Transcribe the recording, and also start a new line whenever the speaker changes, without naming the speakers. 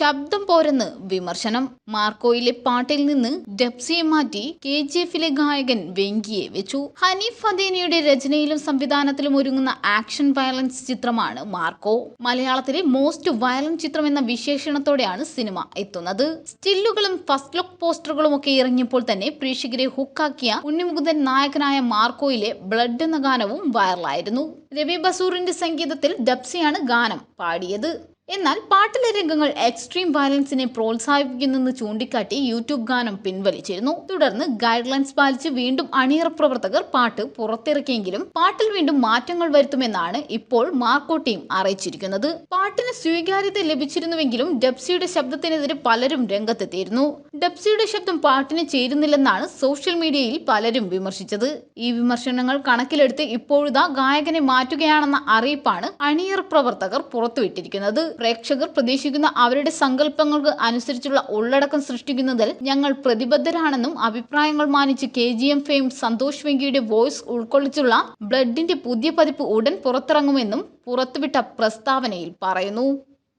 ശബ്ദം പോരെന്ന് വിമർശനം. മാർക്കോയിലെ പാട്ടിൽ നിന്ന് ഡെപ്സിയെ മാറ്റി കെ ജി എഫിലെ ഗായകൻ വെങ്കിയെ വെച്ചു. ഹനീഫ് ഫദേനിയുടെ രചനയിലും സംവിധാനത്തിലും ഒരുങ്ങുന്ന ആക്ഷൻ വയലൻസ് ചിത്രമാണ് മാർക്കോ. മലയാളത്തിലെ മോസ്റ്റ് വയലന്റ് ചിത്രം എന്ന വിശേഷണത്തോടെയാണ് സിനിമ എത്തുന്നത്. സ്റ്റില്ലുകളും ഫസ്റ്റ് ലുക്ക് പോസ്റ്ററുകളും ഒക്കെ ഇറങ്ങിയപ്പോൾ തന്നെ പ്രേക്ഷകരെ ഹുക്കാക്കിയ ഉണ്ണിമുകുന്ദൻ നായകനായ മാർക്കോയിലെ ബ്ലഡ് എന്ന ഗാനവും വൈറലായിരുന്നു. രവി ബസൂറിന്റെ സംഗീതത്തിൽ ഡബ്സിയാണ് ഗാനം പാടിയത്. എന്നാൽ പാട്ടിലെ രംഗങ്ങൾ എക്സ്ട്രീം വയലൻസിനെ പ്രോത്സാഹിപ്പിക്കുന്നെന്ന് ചൂണ്ടിക്കാട്ടി യൂട്യൂബ് ഗാനം പിൻവലിച്ചിരുന്നു. തുടർന്ന് ഗൈഡ് ലൈൻസ് പാലിച്ച് വീണ്ടും അണിയറ പ്രവർത്തകർ പാട്ട് പുറത്തിറക്കിയെങ്കിലും പാട്ടിൽ വീണ്ടും മാറ്റങ്ങൾ വരുത്തുമെന്നാണ് ഇപ്പോൾ മാർക്കോ ടീം അറിയിച്ചിരിക്കുന്നത്. പാട്ടിന് സ്വീകാര്യത ലഭിച്ചിരുന്നുവെങ്കിലും ഡെപ്സിയുടെ ശബ്ദത്തിനെതിരെ പലരും രംഗത്തെത്തിയിരുന്നു. ഡെപ്സിയുടെ ശബ്ദം പാട്ടിന് ചേരുന്നില്ലെന്നാണ് സോഷ്യൽ മീഡിയയിൽ പലരും വിമർശിച്ചത്. ഈ വിമർശനങ്ങൾ കണക്കിലെടുത്ത് ഇപ്പോഴിതാ ഗായകനെ മാറ്റുകയാണെന്ന അറിയിപ്പാണ് അണിയറ പ്രവർത്തകർ പുറത്തുവിട്ടിരിക്കുന്നത്. പ്രേക്ഷകർ പ്രതീക്ഷിക്കുന്ന അവരുടെ സങ്കല്പങ്ങൾക്ക് അനുസരിച്ചുള്ള ഉള്ളടക്കം സൃഷ്ടിക്കുന്നതിൽ ഞങ്ങൾ പ്രതിബദ്ധരാണെന്നും അഭിപ്രായങ്ങൾ മാനിച്ച് K G M fame Santhosh വെങ്കിയുടെ voice ഉൾക്കൊള്ളിച്ചുള്ള ബ്ലഡിന്റെ പുതിയ പതിപ്പ് ഉടൻ പുറത്തിറങ്ങുമെന്നും പുറത്തുവിട്ട പ്രസ്താവനയിൽ പറയുന്നു.